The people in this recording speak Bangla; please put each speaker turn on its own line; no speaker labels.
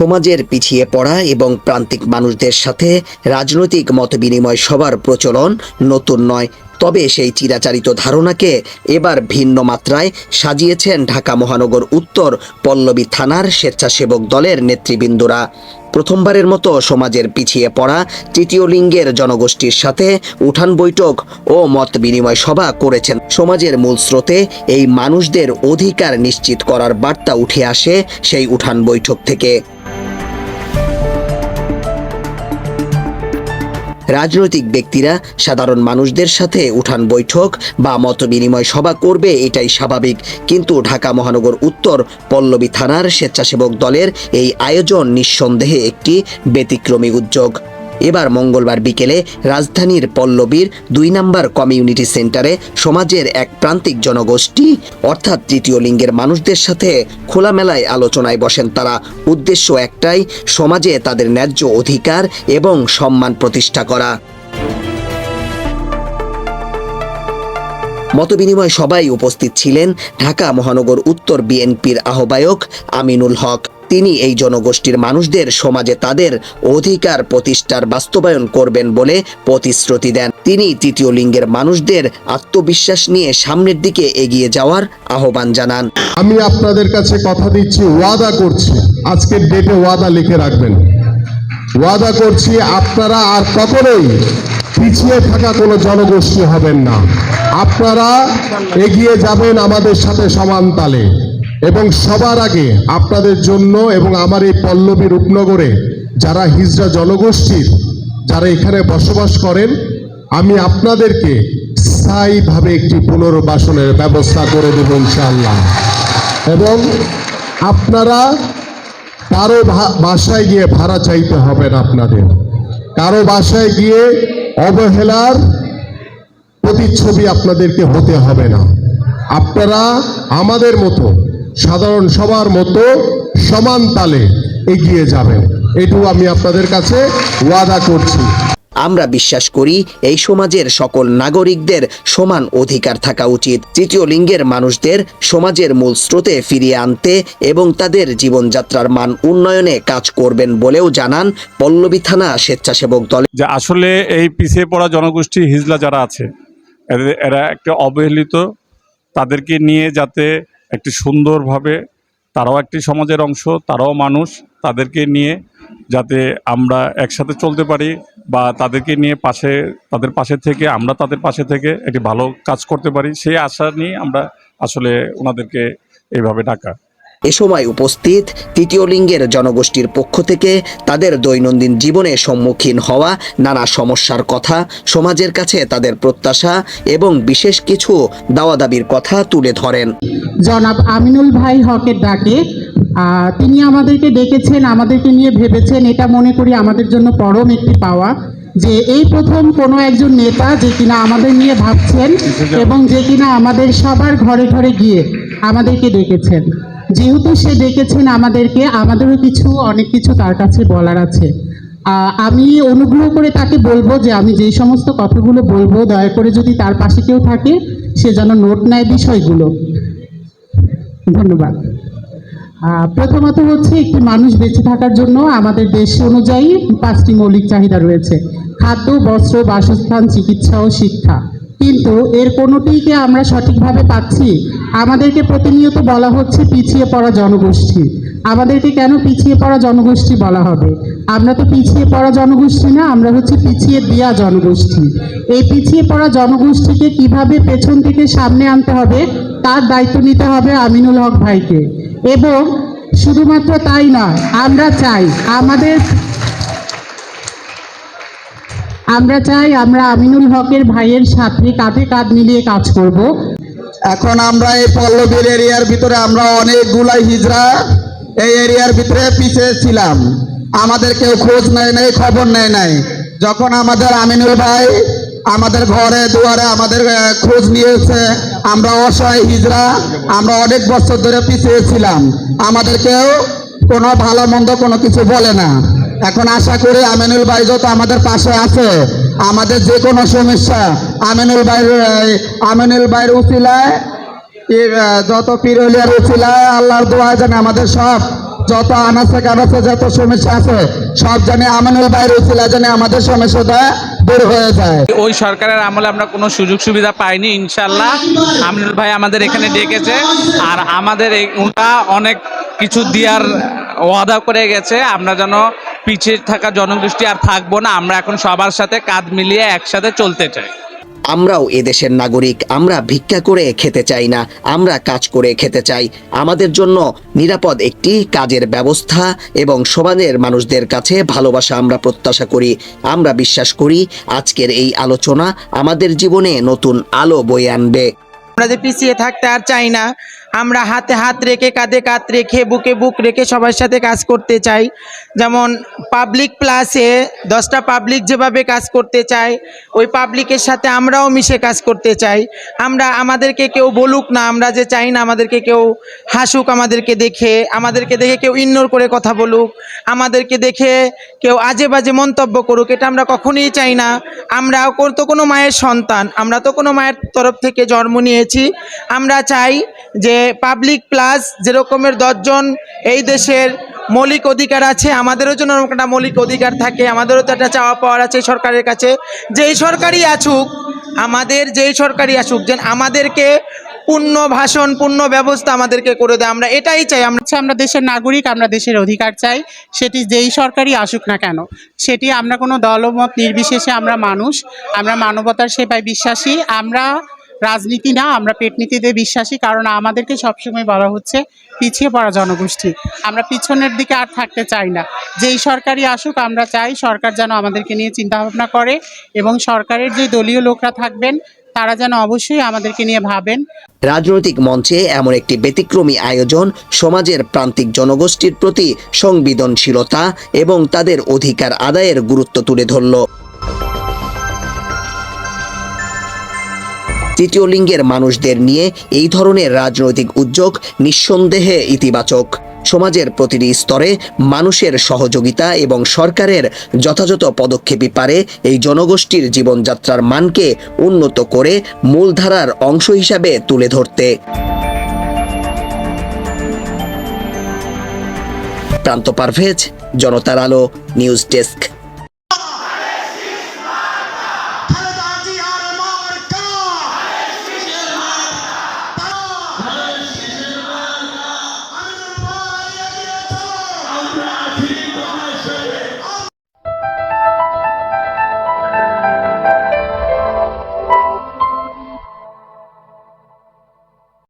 সমাজের পিছিয়ে পড়া এবং প্রান্তিক মানুষদের সাথে রাজনৈতিক মতবিনিময় সবার প্রচলন নতুন নয়। তবে সেই চিরাচারিত ধারণাকে এবার ভিন্ন মাত্রায় সাজিয়েছেন ঢাকা মহানগর উত্তর পল্লবী থানার স্বেচ্ছাসেবক দলের নেতৃবৃন্দরা। প্রথমবারের মতো সমাজের পিছিয়ে পড়া তৃতীয় লিঙ্গের জনগোষ্ঠীর সাথে উঠান বৈঠক ও মত বিনিময় সভা করেছেন। সমাজের মূল স্রোতে এই মানুষদের অধিকার নিশ্চিত করার বার্তা উঠে আসে সেই উঠান বৈঠক থেকে। রাজনৈতিক ব্যক্তিরা সাধারণ মানুষদের সাথে উঠান বৈঠক বা মত বিনিময় সভা করবে এটাই স্বাভাবিক। কিন্তু ঢাকা মহানগর উত্তর পল্লবী থানার স্বেচ্ছাসেবক দলের এই আয়োজন নিঃসন্দেহে একটি ব্যতিক্রমী উদ্যোগ। এবার মঙ্গলবার বিকেলে রাজধানীর পল্লবীর দুই নম্বর কমিউনিটি সেন্টারে সমাজের এক প্রান্তিক জনগোষ্ঠী, অর্থাৎ তৃতীয় লিঙ্গের মানুষদের সাথে খোলামেলায় আলোচনায় বসেন তারা। উদ্দেশ্য একটাই, সমাজে তাদের ন্যায্য অধিকার এবং সম্মান প্রতিষ্ঠা করা। মতবিনিময় সবাই উপস্থিত ছিলেন ঢাকা মহানগর উত্তর বিএনপির আহ্বায়ক আমিনুল হক। তিনি এই জনগোষ্ঠীর মানুষদের সমাজে তাদের অধিকার প্রতিষ্ঠার বাস্তবায়ন করবেন বলে প্রতিশ্রুতি দেন। তিনি তৃতীয় লিঙ্গের মানুষদের আত্মবিশ্বাস নিয়ে সামনের দিকে এগিয়ে যাওয়ার আহ্বান জানান।
আমি আপনাদের কাছে কথা দিচ্ছি, ওয়াদা করছি। আজকের ডেটে ওয়াদা লিখে রাখবেন। ওয়াদা করছি, আপনারা আর কখনোই পিছিয়ে থাকা কোনো জনগোষ্ঠী হবেন না। আপনারা এগিয়ে যাবেন আমাদের সাথে সমান তালে। এবং সবার আগে আপনাদের জন্য এবং আমার এই পল্লবী রূপনগরে যারা হিজড়া জনগোষ্ঠীর, যারা এখানে বসবাস করেন, আমি আপনাদেরকে স্থায়ীভাবে একটি পুনর্বাসনের ব্যবস্থা করে দেব ইনশাআল্লাহ। এবং আপনারা কারও বাসায় গিয়ে ভাড়া চাইতে হবে না আপনাদের। কারও বাসায় গিয়ে অবহেলার প্রতিচ্ছবি আপনাদেরকে হতে হবে না। আপনারা আমাদের মতো সাধারণ সবার মতো সমান তালে এগিয়ে যাবেন। এটুকু আমি আপনাদের কাছে ওয়াদা করছি।
আমরা বিশ্বাস করি এই সমাজের সকল নাগরিকদের সমান অধিকার থাকা উচিত। তৃতীয় লিঙ্গের মানুষদের সমাজের মূল স্রোতে ফিরিয়ে আনতে এবং তাদের জীবনযাত্রার মান উন্নয়নে কাজ করবেন বলেও জানান পল্লবী থানা স্বেচ্ছাসেবক দল।
যে আসলে এই পিছিয়ে পড়া জনগোষ্ঠী হিজলা যারা আছে এরা একটা অবহেলিত তাদেরকে নিয়ে যাতে একটি সুন্দরভাবে তারাও একটি সমাজের অংশ, তারাও মানুষ, তাদেরকে নিয়ে যাতে আমরা একসাথে চলতে পারি বা তাদেরকে নিয়ে পাশে, তাদের পাশে থেকে, আমরা তাদের পাশে থেকে একটি ভালো কাজ করতে পারি। সেই আশা নিয়ে আমরা আসলে ওনাদেরকে এইভাবে ডাকা।
এ সময় উপস্থিত তৃতীয় লিঙ্গের জনগোষ্ঠীর পক্ষ থেকে তাদের দৈনন্দিন জীবনে সম্মুখীন হওয়া নানা সমস্যার কথা সমাজের কাছে তাদের প্রত্যাশা এবং বিশেষ কিছু দাওয়া দাবির কথা তুলে ধরেন।
জনাব আমিনুল ভাই হকের ডাকে তিনি আমাদেরকে ডেকেছেন আমাদেরকে নিয়ে ভেবেছেন এটা মনে করি আমাদের জন্য পরম একটি পাওয়া যে এই প্রথম কোনো একজন নেতা যে কিনা আমাদের নিয়ে ভাবছেন এবং যে কিনা আমাদের সবার ঘরে ঘরে গিয়ে আমাদেরকে ডেকেছেন। যেহেতু সে ডেকেছেন আমাদেরকে, আমাদেরও কিছু, অনেক কিছু তার কাছে বলার আছে। আমি অনুগ্রহ করে তাকে বলব যে আমি যেই সমস্ত কথাগুলো বলব, দয়া করে যদি তার পাশে কেউ থাকে, সে যেন নোট নেয় বিষয়গুলো। ধন্যবাদ। প্রথমত হচ্ছে একটি মানুষ বেঁচে থাকার জন্য আমাদের দেশ অনুযায়ী পাঁচটি মৌলিক চাহিদা রয়েছে। খাদ্য, বস্ত্র, বাসস্থান, চিকিৎসা ও শিক্ষা। কিন্তু এর কোনোটিকে আমরা সঠিকভাবে পাচ্ছি। আমাদেরকে প্রতিনিয়ত বলা হচ্ছে পিছিয়ে পড়া জনগোষ্ঠী। আমাদেরকে কেন পিছিয়ে পড়া জনগোষ্ঠী বলা হবে? আমরা তো পিছিয়ে পড়া জনগোষ্ঠী না, আমরা হচ্ছে পিছিয়ে দেয়া জনগোষ্ঠী। এই পিছিয়ে পড়া জনগোষ্ঠীকে কীভাবে পেছন থেকে সামনে আনতে হবে, তার দায়িত্ব নিতে হবে আমিনুল হক ভাইকে। এবং শুধুমাত্র তাই নয়, আমরা চাই আমাদের আমরা চাই আমরা আমিনুল হকের ভাইয়ের সাথে কাঁধে কাঁধ মিলিয়ে কাজ করব।
এখন আমরা এই পল্লবীর এরিয়ার ভিতরে আমরা অনেকগুলাই হিজরা এই এরিয়ার ভিতরে পিছিয়ে ছিলাম। আমাদের কেউ খোঁজ নেয় নাই, খবর নেয় নাই। যখন আমাদের আমিনুল ভাই আমাদের ঘরে, দুয়ারে আমাদের খোঁজ নিয়েছে, আমরা অসহায় হিজরা আমরা অনেক বছর ধরে পিছিয়ে ছিলাম। আমাদের কেউ কোনো ভালো মন্দ কোনো কিছু বলে না। এখন আশা করি আমিনুল ভাই যত আমাদের পাশে আছে, আমাদের যে কোনো সমস্যা, আমিনুল ভাইয়ের আমিনুল ভাইয়ের উচিলায় যত পিরলিয়ার উচিলায়, আল্লাহর দোয়া জানে আমাদের সব, যত আনাচে কানাচে যত সমস্যা আছে, সব জানে আমানুল ভাইয়ের উচিলা জানে আমাদের সমস্যাটা দূর হয়ে যায়।
ওই সরকারের আমলে আমরা কোনো সুযোগ সুবিধা পাইনি ইনশাল্লাহ আমিনুল ভাই আমাদের এখানে ডেকেছে, আর আমাদের ওটা অনেক কিছু দেওয়ার ওয়াদা করে গেছে, আমরা যেন পিছিয়ে থাকা জনগোষ্ঠী আর থাকব না, আমরা এখন সবার সাথে কাঁধ মিলিয়ে একসাথে চলতে চাই।
আমরাও এদেশের নাগরিক, আমরা ভিক্ষা করে খেতে চাই না, আমরা কাজ করে খেতে চাই। আমাদের জন্য নিরাপদ একটি কাজের ব্যবস্থা এবং সমাজের মানুষদের কাছে ভালোবাসা আমরা প্রত্যাশা করি। আমরা বিশ্বাস করি আজকের এই আলোচনা আমাদের জীবনে নতুন আলো বয়ে আনবে।
যে পিছিয়ে থাকতে আর চাই না। আমরা হাতে হাত রেখে, কাঁধে কাঁধ রেখে, বুকে বুক রেখে সবার সাথে কাজ করতে চাই। যেমন পাবলিক প্লাসে দশটা পাবলিক যেভাবে কাজ করতে চায়, ওই পাবলিকের সাথে আমরাও মিশে কাজ করতে চাই। আমরা আমাদেরকে কেউ বলুক না, আমরা যে চাই না আমাদেরকে কেউ হাসুক, আমাদেরকে দেখে আমাদেরকে দেখে কেউ ইগনোর করে কথা বলুক, আমাদেরকে দেখে কেউ আজে বাজে মন্তব্য করুক, এটা আমরা কখনোই চাই না। আমরা তো কোনো মায়ের সন্তান, আমরা তো কোনো মায়ের তরফ থেকে জন্ম নিয়েছি। আমরা চাই যে পাবলিক প্লাস যেরকমের দশজন এই দেশের মৌলিক অধিকার আছে, আমাদেরও জন্য একটা মৌলিক অধিকার থাকে, আমাদেরও তো একটা চাওয়া পাওয়ার আছে সরকারের কাছে। যেই সরকারই আসুক, আমাদের যেই সরকারই আসুক, যেন আমাদেরকে পূর্ণ ভাষণ, পূর্ণ ব্যবস্থা আমাদেরকে করে দেয়। আমরা এটাই চাই। আমরা
আমরা দেশের নাগরিক, আমরা দেশের অধিকার চাই। সেটি যেই সরকারই আসুক না কেন, সেটি আমরা কোনো দলমত নির্বিশেষে আমরা মানুষ, আমরা মানবতার সেবায় বিশ্বাসী, আমরা রাজনীতি না, আমরা পেটনীতিতে বিশ্বাসী, কারণ আমাদেরকে সবসময় বলা হচ্ছে পিছিয়ে পড়া জনগোষ্ঠী। আমরা পিছনের দিকে আর থাকতে চাই না। যেই সরকারই আসুক, আমরা চাই সরকার যেন আমাদেরকে নিয়ে চিন্তা ভাবনা করে এবং সরকারের যে দলীয় লোকরা থাকবেন, তারা যেন অবশ্যই আমাদেরকে নিয়ে ভাবেন।
রাজনৈতিক মঞ্চে এমন একটি ব্যতিক্রমী আয়োজন সমাজের প্রান্তিক জনগোষ্ঠীর প্রতি সংবেদনশীলতা এবং তাদের অধিকার আদায়ের গুরুত্ব তুলে ধরল। তৃতীয় লিঙ্গের মানুষদের নিয়ে এই ধরনের রাজনৈতিক উদ্যোগ নিঃসন্দেহে ইতিবাচক। সমাজের প্রতিটি স্তরে মানুষের সহযোগিতা এবং সরকারের যথাযথ পদক্ষেপই পারে এই জনগোষ্ঠীর জীবনযাত্রার মানকে উন্নত করে মূলধারার অংশ হিসাবে তুলে ধরতে। প্রান্ত পারভেজ, জনতার আলো, নিউজ ডেস্ক।